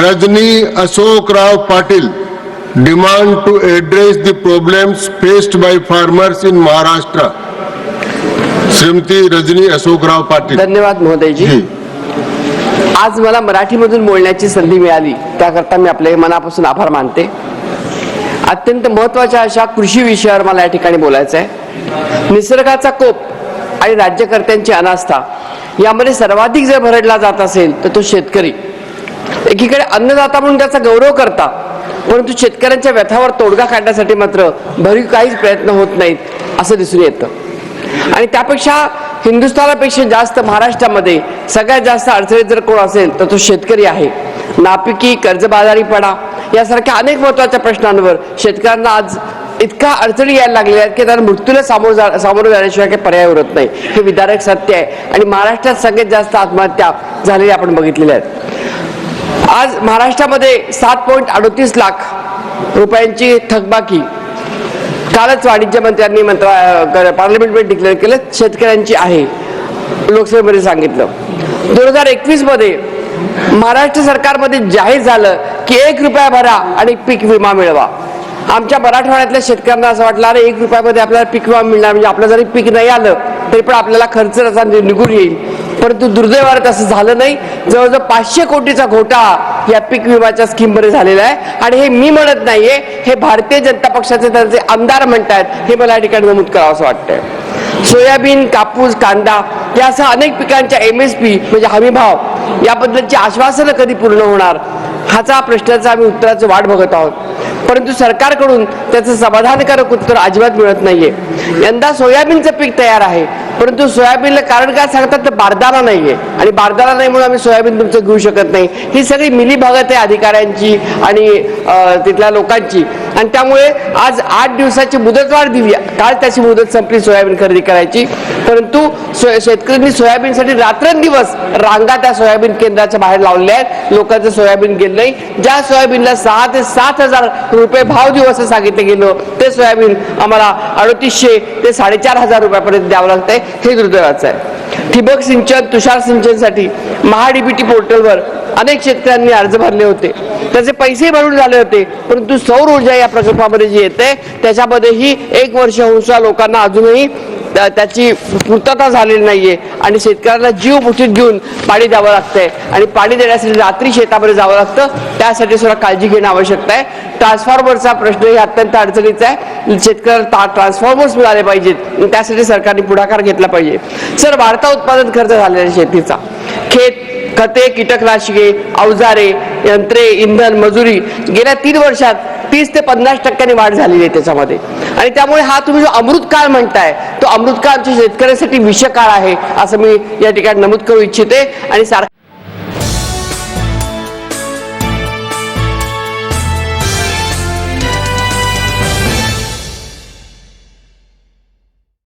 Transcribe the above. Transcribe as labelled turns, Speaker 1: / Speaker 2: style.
Speaker 1: Rajni Ashok Rao Patil demand to address the problems faced by farmers in Maharashtra. Shrimati Rajani Ashokrao Patil.
Speaker 2: धन्यवाद महोदयजी.
Speaker 1: जी.
Speaker 2: आज मला मराठीमधून बोलण्याची संधी मिळाली. त्याकरता मी आपले मनापासून आभार मानते. अत्यंत महत्त्वाच्या अशा कृषी विषयावर मला या ठिकाणी बोलायचं आहे निसर्गाचा कोप आणि राज्यकर्त्यांची अनास्था यामध्ये सर्वाधिक जर भरडला जात असेल तर तो शेतकरी. एकीकडे अन्नदाता म्हणून त्याचा गौरव करता परंतु शेतकऱ्यांच्या व्यथावर तोडगा काढण्यासाठी मात्र भरीव काहीच प्रयत्न होत नाहीत असं दिसून येतं. आणि त्यापेक्षा हिंदुस्थानापेक्षा जास्त महाराष्ट्रामध्ये सगळ्यात जास्त अडचणीत जर कोण असेल तर तो शेतकरी आहे. नापिकी कर्जबाजारीपणा यासारख्या अनेक महत्त्वाच्या प्रश्नांवर शेतकऱ्यांना आज इतका अडचणी यायला लागलेल्या आहेत की त्यांना मृत्यूला सामोरं जा सामोरं जाण्याशिवाय काही पर्याय उरत नाही. हे विदारक सत्य आहे. आणि महाराष्ट्रात सगळ्यात जास्त आत्महत्या झालेल्या आपण बघितलेल्या आहेत. आज महाराष्ट्रामध्ये सात पॉईंट अडोतीस लाख रुपयांची थकबाकी. कालच वाणिज्य मंत्र्यांनी मंत्रा पार्लमेंटमध्ये डिक्लेअर केलं शेतकऱ्यांची आहे लोकसभेमध्ये सांगितलं. दोन हजार एकवीसमध्ये महाराष्ट्र सरकारमध्ये जाहीर झालं की एक रुपया भरा आणि पीक विमा मिळवा. आमच्या मराठवाड्यातल्या शेतकऱ्यांना असं वाटलं अरे एक रुपयामध्ये आपल्याला पीक विमा मिळणार म्हणजे आपलं जरी पीक नाही आलं तरी पण आपल्याला खर्च त्याचा निघून येईल. परंतु दुर्दैवाने तसं झालं नाही. जवळजवळ पाचशे कोटीचा घोटा या पीक विमाच्या स्कीममध्ये झालेला आहे. आणि हे मी म्हणत नाहीये हे भारतीय जनता पक्षाचे त्यांचे आमदार म्हणतात हे मला या ठिकाणी नमूद करावं असं वाटतंय. सोयाबीन कापूस कांदा यासह अनेक पिकांच्या एम एस पी म्हणजे हमी भाव याबद्दलची आश्वासनं कधी पूर्ण होणार? हाचा प्रश्नाचा आम्ही उत्तराचं वाट बघत आहोत. परंतु सरकारकडून त्याचं समाधानकारक उत्तर अजिबात मिळत नाहीये. यंदा सोयाबीनचं पीक तयार आहे. परंतु सोयाबीनला कारण काय सांगतात तर बारदाना नाहीये. आणि बारदाना नाही म्हणून आम्ही सोयाबीन तुमचं घेऊ शकत नाही. ही सगळी मिली भागत आहे अधिकाऱ्यांची आणि तिथल्या लोकांची. आणि त्यामुळे आज आठ दिवसाची मुदतवाढ दिली काल त्याची मुदत संपली सोयाबीन खरेदी करायची. परंतु सो- शेतकऱ्यांनी सोयाबीनसाठी रात्रंदिवस रांगा त्या सोयाबीन केंद्राच्या बाहेर लावलेल्या आहेत. लोकांचं सोयाबीन गेलं नाही. ज्या सोयाबीनला सहा ते सात हजार रुपये भाव दिवस सांगितलं गेलं ते सोयाबीन आम्हाला अडतीसशे ते साडेचार हजार रुपयापर्यंत द्यावं लागतंय. हे दुर्दैवाचं आहे. ठिबक सिंचन तुषार सिंचनसाठी महाडीबीटी पोर्टलवर अनेक शेतकऱ्यांनी अर्ज भरले होते. त्याचे पैसे भरून झाले होते परंतु सौर ऊर्जा या प्रकल्पामध्ये जी येते त्याच्यामध्येही एक वर्ष होऊसा लोकांना अजूनही त्याची पूर्तता झालेली नाहीये आणि शेतकऱ्यांना जीव मुठीत घेऊन पाणी द्यावं लागतंय. आणि पाणी देण्यासाठी रात्री शेतामध्ये जावं लागतं त्यासाठी सुद्धा काळजी घेणं आवश्यक आहे. ट्रान्सफॉर्मरचा प्रश्न हे अत्यंत अडचणीचा आहे. शेतकऱ्यांना ट्रान्सफॉर्मर्स मिळाले पाहिजेत त्यासाठी सरकारने पुढाकार घेतला पाहिजे. सर वाढता उत्पादन खर्च झालेला आहे शेतीचा. खेत खते कीटकनाशके अवजारे यंत्रे इंधन मजुरी गेल्या तीन वर्षात तीस ते पन्नास टक्क्यांनी वाढ झालेली आहे त्याच्यामध्ये. आणि त्यामुळे हा तुम्ही जो अमृत काळ म्हणताय तो अमृत काळ आमच्या शेतकऱ्यांसाठी विषकाळ आहे असं मी या ठिकाणी नमूद करू इच्छिते आणि सारखं